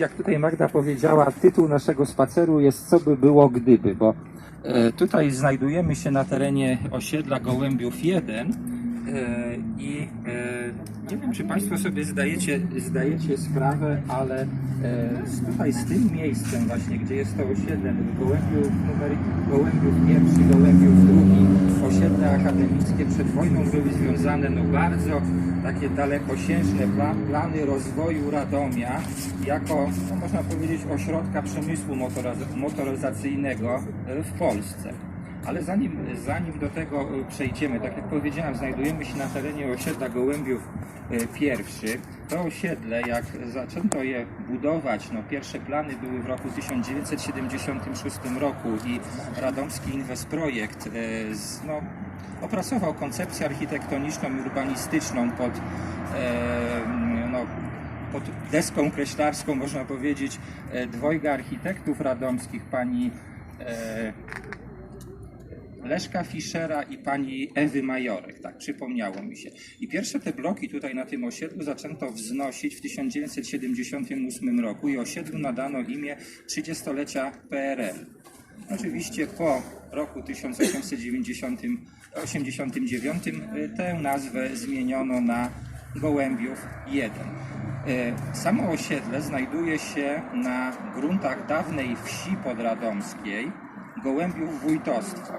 jak tutaj Magda powiedziała, tytuł naszego spaceru jest Co by było gdyby, bo e, tutaj znajdujemy się na terenie osiedla Gołębiów 1 e, i e, nie wiem, czy Państwo sobie zdajecie, zdajecie sprawę, ale e, z- tutaj z tym miejscem właśnie, gdzie jest to osiedle Gołębiów pierwszy, Gołębiów drugi, osiedle akademickie przed wojną były związane no bardzo takie dalekosiężne pla, plany rozwoju Radomia jako, no można powiedzieć, ośrodka przemysłu motoryzacyjnego e, w Polsce. Ale zanim, zanim do tego e, przejdziemy, tak jak powiedziałem, znajdujemy się na terenie osiedla Gołębiów e, pierwszy. To osiedle, jak zaczęto je budować, no pierwsze plany były w roku 1976 roku i Radomski Inwest Projekt e, z, no, opracował koncepcję architektoniczną i urbanistyczną pod, no, pod deską kreślarską, można powiedzieć, dwojga architektów radomskich, pani Leszka Fischera i pani Ewy Majorek, tak przypomniało mi się. I pierwsze te bloki tutaj na tym osiedlu zaczęto wznosić w 1978 roku i osiedlu nadano imię 30-lecia PRL. Oczywiście po roku 1889 y, tę nazwę zmieniono na Gołębiów 1. Y, Samo osiedle znajduje się na gruntach dawnej wsi podradomskiej Gołębiów Wójtostwo.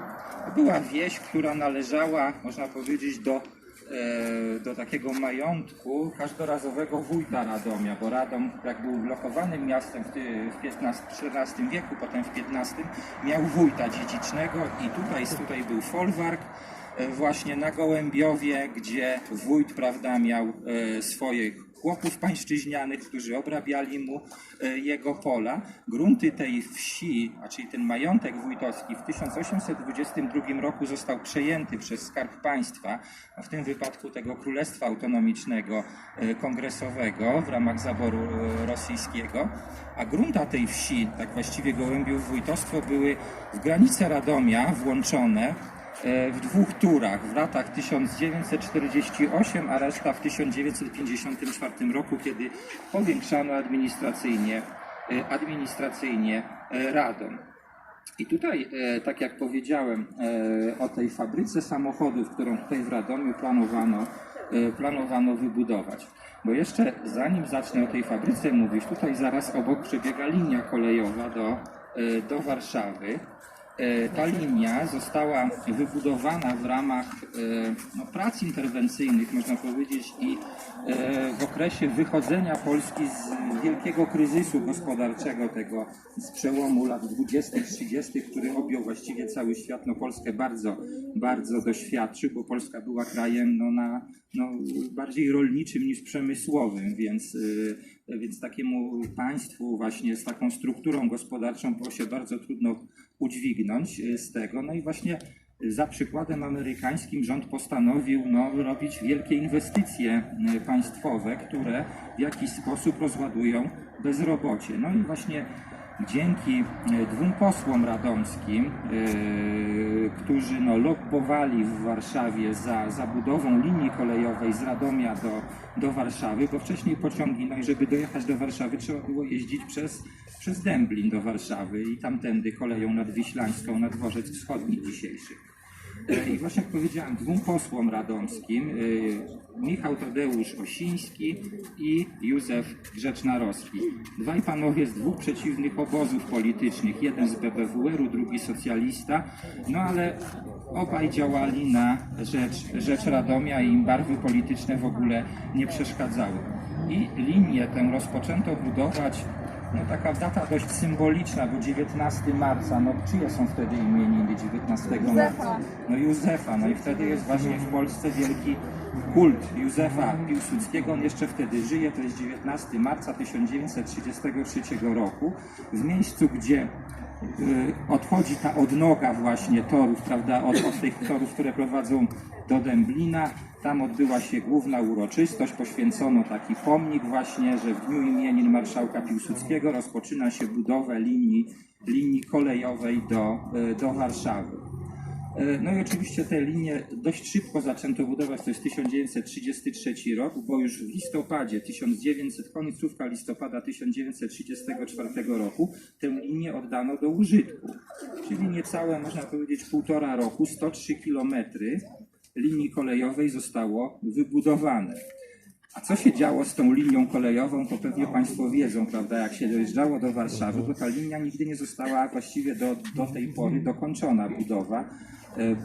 To była wieś, która należała, można powiedzieć, do, e, do takiego majątku każdorazowego wójta Radomia, bo Radom, jak był blokowanym miastem w, w XV-XIV wieku, potem w XV, miał wójta dziedzicznego i tutaj, tutaj był folwark, właśnie na Gołębiowie, gdzie wójt, prawda, miał e, swoje chłopów pańszczyźnianych, którzy obrabiali mu e, jego pola. Grunty tej wsi, a czyli ten majątek wójtowski w 1822 roku został przejęty przez Skarb Państwa, w tym wypadku tego Królestwa Autonomicznego e, Kongresowego w ramach zaboru e, rosyjskiego, a grunta tej wsi, tak właściwie Gołębiów wójtostwo, były w granice Radomia włączone e, w dwóch turach w latach 1948, a reszta w 1954 roku, kiedy powiększano administracyjnie, e, administracyjnie e, Radom. I tutaj, e, tak jak powiedziałem e, o tej fabryce samochodów, którą tutaj w Radomiu planowano, e, planowano wybudować. Bo jeszcze zanim zacznę o tej fabryce mówić, tutaj zaraz obok przebiega linia kolejowa do, e, do Warszawy. E, Ta linia została wybudowana w ramach e, no, prac interwencyjnych, można powiedzieć, i e, w okresie wychodzenia Polski z wielkiego kryzysu gospodarczego, tego z przełomu lat 20-30, który objął właściwie cały świat. No, Polskę bardzo, bardzo doświadczył, bo Polska była krajem no, na, no, bardziej rolniczym niż przemysłowym, więc, więc takiemu państwu właśnie z taką strukturą gospodarczą było się bardzo trudno udźwignąć e, z tego. No i właśnie za przykładem amerykańskim rząd postanowił no, robić wielkie inwestycje e, państwowe, które w jakiś sposób rozładują bezrobocie. No i właśnie dzięki e, dwóm posłom radomskim, e, którzy no, lobbowali w Warszawie za zabudową linii kolejowej z Radomia do, do Warszawy, bo wcześniej pociągi, no i żeby dojechać do Warszawy trzeba było jeździć przez, przez Dęblin do Warszawy i tamtędy koleją nadwiślańską na dworzec wschodni dzisiejszy. I właśnie jak powiedziałem, dwóm posłom radomskim, e, Michał Tadeusz Osiński i Józef Grzecznarowski. Dwaj panowie z dwóch przeciwnych obozów politycznych, jeden z BBWR-u, drugi socjalista, no ale obaj działali na rzecz, rzecz Radomia i im barwy polityczne w ogóle nie przeszkadzały. I linię tę rozpoczęto budować no taka data dość symboliczna, bo 19 marca, no czyje są wtedy imieniny 19 marca? No Józefa, no i wtedy jest właśnie w Polsce wielki kult Józefa Piłsudskiego, on jeszcze wtedy żyje, to jest 19 marca 1933 roku, w miejscu, gdzie odchodzi ta odnoga właśnie torów, prawda, od, od tych torów, które prowadzą do Dęblina. Tam odbyła się główna uroczystość, poświęcono taki pomnik właśnie, że w dniu imienin marszałka Piłsudskiego rozpoczyna się budowę linii, linii kolejowej do, y, do Warszawy. E, No i oczywiście te linie dość szybko zaczęto budować, to jest 1933 rok, bo już w listopadzie 1900, końcówka listopada 1934 roku tę linię oddano do użytku. Czyli niecałe, można powiedzieć, półtora roku, 103 kilometry linii kolejowej zostało wybudowane. A co się działo z tą linią kolejową, to pewnie Państwo wiedzą, prawda? Jak się dojeżdżało do Warszawy, to ta linia nigdy nie została właściwie do, do tej pory dokończona budowa,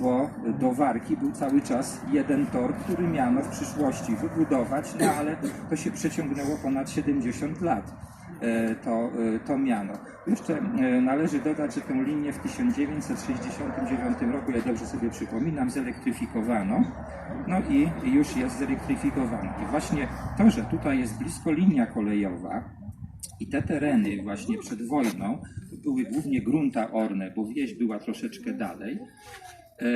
bo do Warki był cały czas jeden tor, który miano w przyszłości wybudować, no ale to się przeciągnęło ponad 70 lat. e, To, e, to miano. Jeszcze e, należy dodać, że tę linię w 1969 roku, ja dobrze sobie przypominam, zelektryfikowano. No i już jest zelektryfikowana. I właśnie to, że tutaj jest blisko linia kolejowa i te tereny właśnie przed wojną były głównie grunta orne, bo wieś była troszeczkę dalej. E,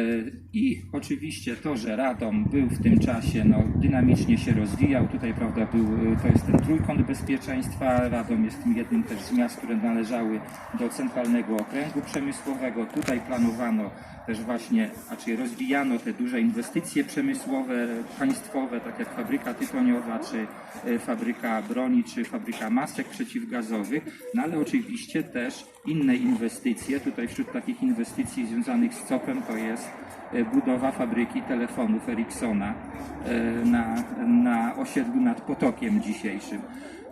I oczywiście to, że Radom był w tym czasie, no, dynamicznie się rozwijał. Tutaj, prawda, był, e, to jest ten trójkąt bezpieczeństwa. Radom jest tym jednym też z miast, które należały do centralnego okręgu przemysłowego. Tutaj planowano też właśnie, raczej rozwijano te duże inwestycje przemysłowe, państwowe, tak jak fabryka tytoniowa, czy e, fabryka broni, czy fabryka masek przeciwgazowych, no ale oczywiście też inne inwestycje. Tutaj wśród takich inwestycji związanych z COP-em to jest e, budowa fabryki telefonów Ericssona e, na, na osiedlu nad Potokiem dzisiejszym.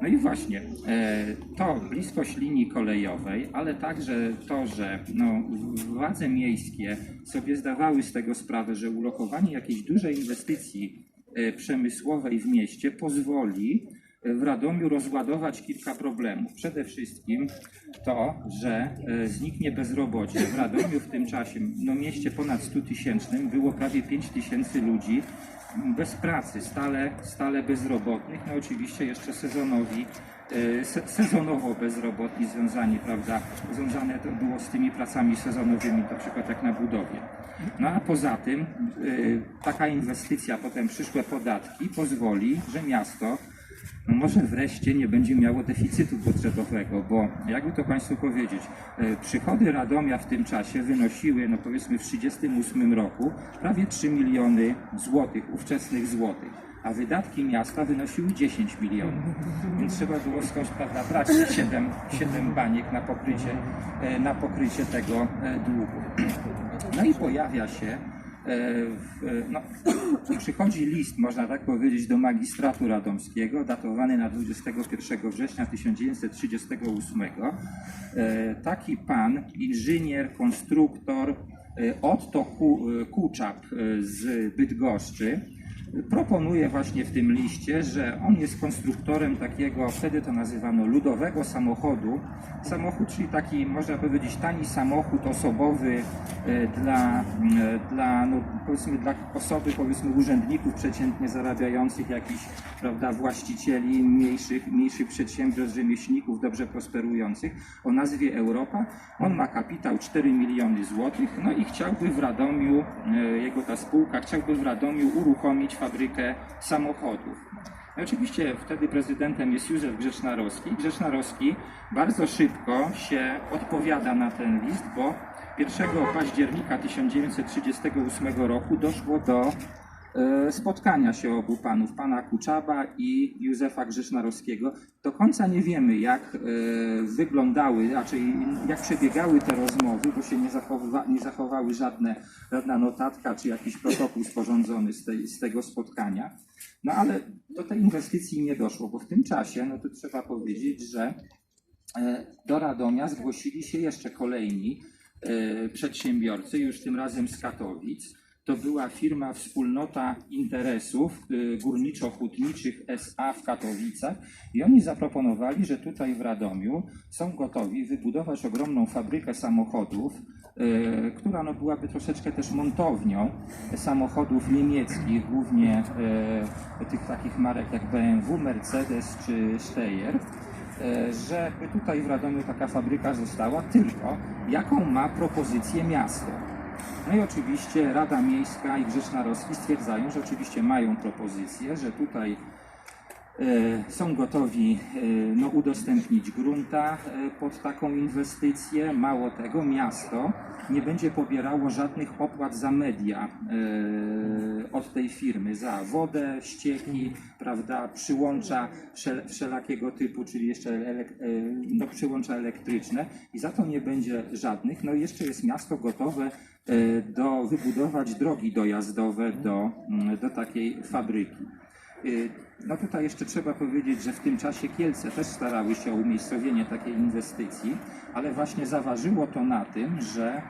No i właśnie, e, to bliskość linii kolejowej, ale także to, że no, władze miejskie sobie zdawały z tego sprawę, że ulokowanie jakiejś dużej inwestycji przemysłowej w mieście pozwoli w Radomiu rozładować kilka problemów. Przede wszystkim to, że e, zniknie bezrobocie. W Radomiu w tym czasie, no mieście ponad 100 tysięcznym, było prawie 5 tysięcy ludzi bez pracy, stale, stale bezrobotnych, no oczywiście jeszcze sezonowi, e, se, sezonowo bezrobotni związani, prawda, związane to było z tymi pracami sezonowymi, na przykład jak na budowie. No a poza tym e, taka inwestycja, potem przyszłe podatki pozwoli, że miasto może wreszcie nie będzie miało deficytu budżetowego, bo jakby to Państwu powiedzieć, e, przychody Radomia w tym czasie wynosiły, no powiedzmy w 1938 roku, prawie 3 miliony złotych, ówczesnych złotych, a wydatki miasta wynosiły 10 milionów. Więc trzeba było skądś prawda, brać 7, 7 baniek na pokrycie, e, na pokrycie tego e, długu. No i pojawia się no, przychodzi list, można tak powiedzieć, do magistratu radomskiego, datowany na 21 września 1938. E, Taki pan, inżynier, konstruktor e, Otto Ku- e, Kuczap e, z Bydgoszczy, proponuje właśnie w tym liście, że on jest konstruktorem takiego, wtedy to nazywano ludowego samochodu. Samochód, czyli taki, można powiedzieć, tani samochód osobowy e, dla, e, dla no, powiedzmy, dla osoby, powiedzmy, urzędników przeciętnie zarabiających, jakichś, prawda, właścicieli mniejszych, mniejszych przedsiębiorstw, rzemieślników, dobrze prosperujących, o nazwie Europa. On ma kapitał 4 miliony złotych, no i chciałby w Radomiu, e, jego ta spółka, chciałby w Radomiu uruchomić fabrykę samochodów. No oczywiście wtedy prezydentem jest Józef Grzecznarowski. Grzecznarowski bardzo szybko się odpowiada na ten list, bo 1 października 1938 roku doszło do spotkania się obu panów, pana Kuczaba i Józefa Grzesznarowskiego. Do końca nie wiemy, jak e, wyglądały, raczej jak przebiegały te rozmowy, bo się nie, zachowa, nie zachowały żadne, żadna notatka czy jakiś protokół sporządzony z, tej, z tego spotkania. No ale do tej inwestycji nie doszło, bo w tym czasie, no to trzeba powiedzieć, że e, do Radomia zgłosili się jeszcze kolejni e, przedsiębiorcy, już tym razem z Katowic. To była firma Wspólnota Interesów y, Górniczo-Hutniczych SA w Katowicach i oni zaproponowali, że tutaj w Radomiu są gotowi wybudować ogromną fabrykę samochodów, y, która no, byłaby troszeczkę też montownią samochodów niemieckich, głównie y, tych takich marek jak BMW, Mercedes czy Steyr żeby tutaj w Radomiu taka fabryka została, tylko jaką ma propozycję miasto. No i oczywiście Rada Miejska i Grzesznarowski stwierdzają, że oczywiście mają propozycję, że tutaj e, są gotowi e, no, udostępnić grunta e, pod taką inwestycję. Mało tego, miasto nie będzie pobierało żadnych opłat za media od tej firmy, za wodę, ścieki, prawda, przyłącza wszel- wszelakiego typu, czyli jeszcze elek- no, przyłącza elektryczne i za to nie będzie żadnych. No i jeszcze jest miasto gotowe do wybudować drogi dojazdowe do, mm, do takiej fabryki. Y, No tutaj jeszcze trzeba powiedzieć, że w tym czasie Kielce też starały się o umiejscowienie takiej inwestycji, ale właśnie zaważyło to na tym, że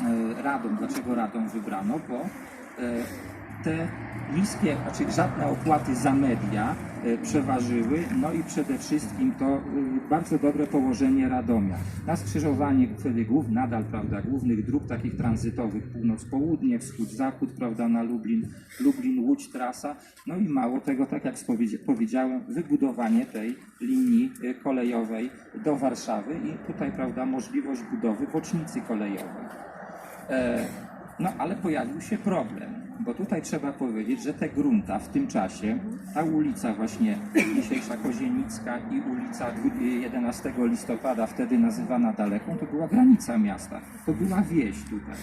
e, Radom, dlaczego Radom wybrano? Bo te niskie, znaczy żadne opłaty za media przeważyły, no i przede wszystkim to e, bardzo dobre położenie Radomia. Na skrzyżowanie wtedy głów, nadal, prawda, głównych dróg takich tranzytowych, północ-południe, wschód-zachód, prawda, na Lublin, Lublin-Łódź trasa, no i mało tego, tak jak powiedziałem, wybudowanie tej linii e, kolejowej do Warszawy i tutaj, prawda, możliwość budowy bocznicy kolejowej. E, No ale pojawił się problem, bo tutaj trzeba powiedzieć, że te grunta w tym czasie, ta ulica właśnie dzisiejsza Kozienicka i ulica dwu- 11 listopada, wtedy nazywana Daleką, to była granica miasta, to była wieś tutaj.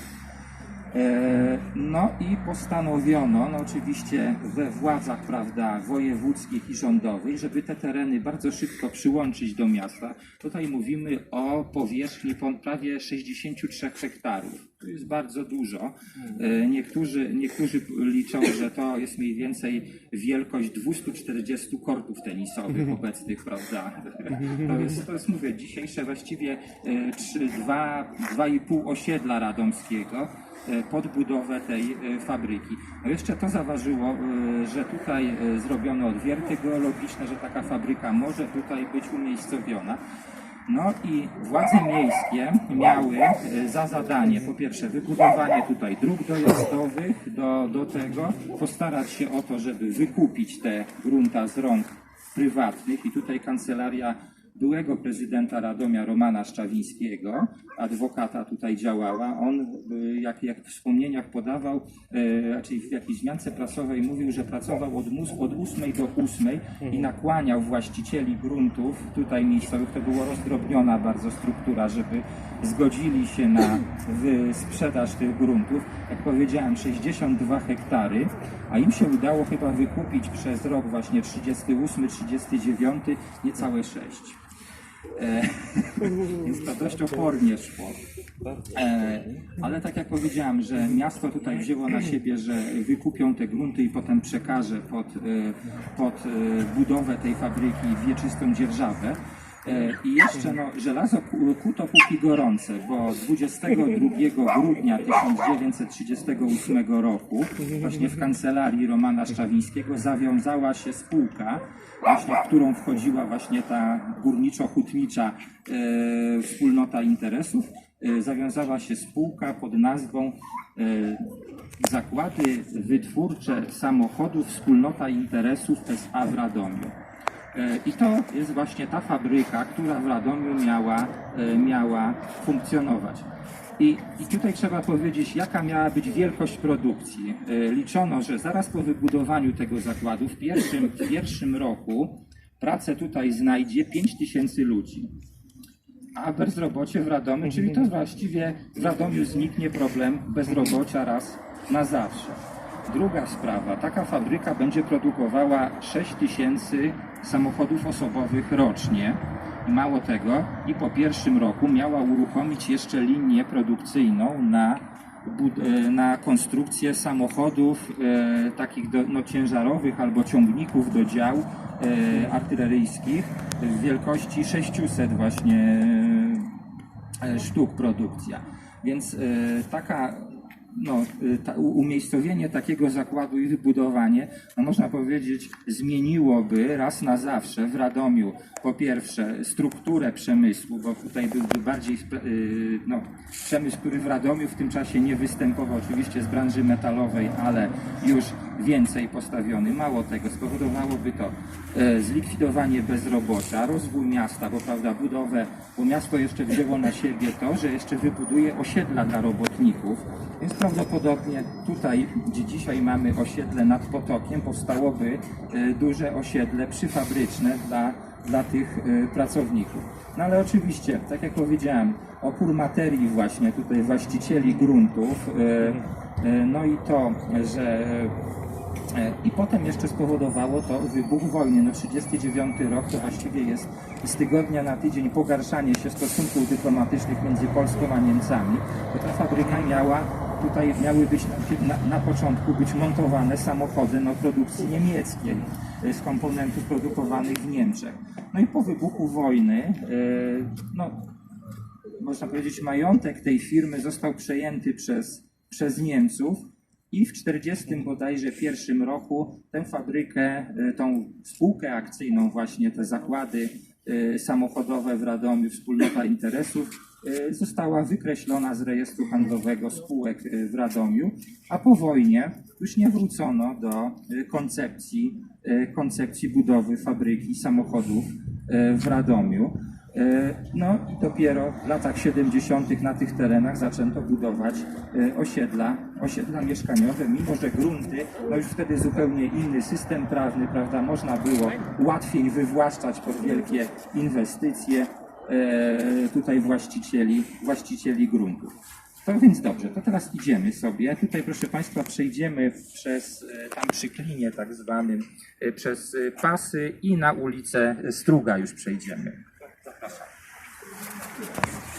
E, No i postanowiono, no oczywiście we władzach, prawda, wojewódzkich i rządowych, żeby te tereny bardzo szybko przyłączyć do miasta. Tutaj mówimy o powierzchni prawie 63 hektarów. To jest bardzo dużo. E, Niektórzy, niektórzy liczą, że to jest mniej więcej wielkość 240 kortów tenisowych obecnych, prawda? To jest, to jest mówię, dzisiejsze właściwie e, trzy- dwa, dwa i pół osiedla radomskiego pod budowę tej e, fabryki. No jeszcze to zaważyło, e, że tutaj e, zrobiono odwierty geologiczne, że taka fabryka może tutaj być umiejscowiona. No i władze miejskie miały e, za zadanie po pierwsze wybudowanie tutaj dróg dojazdowych do, do tego, postarać się o to, żeby wykupić te grunta z rąk prywatnych i tutaj kancelaria byłego prezydenta Radomia Romana Szczawińskiego, adwokata tutaj działała. On, y, jak, jak w wspomnieniach podawał, e, raczej w jakiejś zmiance prasowej mówił, że pracował od, mus, od 8 do 8 i nakłaniał właścicieli gruntów tutaj miejscowych, to była rozdrobniona bardzo struktura, żeby zgodzili się na sprzedaż tych gruntów. Jak powiedziałem, 62 hektary, a im się udało chyba wykupić przez rok właśnie 38-39 niecałe 6. E, więc to dość opornie szło. E, ale tak jak powiedziałem, że miasto tutaj wzięło na siebie, że wykupią te grunty i potem przekaże pod, e, pod e, budowę tej fabryki wieczystą dzierżawę. E, I jeszcze no, żelazo ku- kuto póki gorące, bo 22 grudnia 1938 roku właśnie w kancelarii Romana Szczawińskiego zawiązała się spółka, właśnie w którą wchodziła właśnie ta górniczo-hutnicza e, wspólnota interesów. E, zawiązała się spółka pod nazwą e, Zakłady Wytwórcze Samochodów Wspólnota Interesów S.A. w Radomiu. E, I to jest właśnie ta fabryka, która w Radomiu miała, e, miała funkcjonować. I, I tutaj trzeba powiedzieć, jaka miała być wielkość produkcji. E, Liczono, że zaraz po wybudowaniu tego zakładu w pierwszym, w pierwszym roku pracę tutaj znajdzie 5 tysięcy ludzi. A bezrobocie w Radomiu, czyli to właściwie w Radomiu zniknie problem bezrobocia raz na zawsze. Druga sprawa, taka fabryka będzie produkowała 6 tysięcy samochodów osobowych rocznie. Mało tego, i po pierwszym roku miała uruchomić jeszcze linię produkcyjną na, e, na konstrukcję samochodów e, takich do, no, ciężarowych albo ciągników do dział e, artyleryjskich w wielkości 600 właśnie e, sztuk produkcja. Więc e, taka no, e, ta, umiejscowienie takiego zakładu i wybudowanie, no można powiedzieć, zmieniłoby raz na zawsze w Radomiu po pierwsze strukturę przemysłu, bo tutaj byłby bardziej y, no, przemysł, który w Radomiu w tym czasie nie występował, oczywiście z branży metalowej, ale już więcej postawiony. Mało tego, spowodowałoby to e, zlikwidowanie bezrobocia, rozwój miasta, bo prawda, budowę, bo miasto jeszcze wzięło na siebie to, że jeszcze wybuduje osiedla dla robotników, więc prawdopodobnie tutaj, gdzie dzisiaj mamy osiedle nad potokiem, powstałoby e, duże osiedle przyfabryczne dla, dla tych e, pracowników. No ale oczywiście, tak jak powiedziałem, opór materii właśnie tutaj właścicieli gruntów, no i to, że I potem jeszcze spowodowało to wybuch wojny. No 39 rok to właściwie jest z tygodnia na tydzień pogarszanie się stosunków dyplomatycznych między Polską a Niemcami. Bo ta fabryka miała, tutaj miały być na, na, na początku być montowane samochody no, produkcji niemieckiej e, z komponentów produkowanych w Niemczech. No i po wybuchu wojny, e, no, można powiedzieć, majątek tej firmy został przejęty przez, przez Niemców i w 40 bodajże pierwszym roku tę fabrykę, y, tą spółkę akcyjną właśnie, te zakłady y, samochodowe w Radomiu, wspólnota interesów, y, została wykreślona z rejestru handlowego spółek w Radomiu, a po wojnie już nie wrócono do koncepcji, koncepcji budowy fabryki samochodów w Radomiu. E, No i dopiero w latach 70. na tych terenach zaczęto budować e, osiedla, osiedla mieszkaniowe, mimo że grunty, no już wtedy zupełnie inny system prawny, prawda, można było łatwiej wywłaszczać pod wielkie inwestycje e, tutaj właścicieli, właścicieli gruntów. To więc dobrze, to teraz idziemy sobie. Tutaj, proszę Państwa, przejdziemy przez, tam przy klinie tak zwanym, przez pasy i na ulicę Struga już przejdziemy. Tá passar.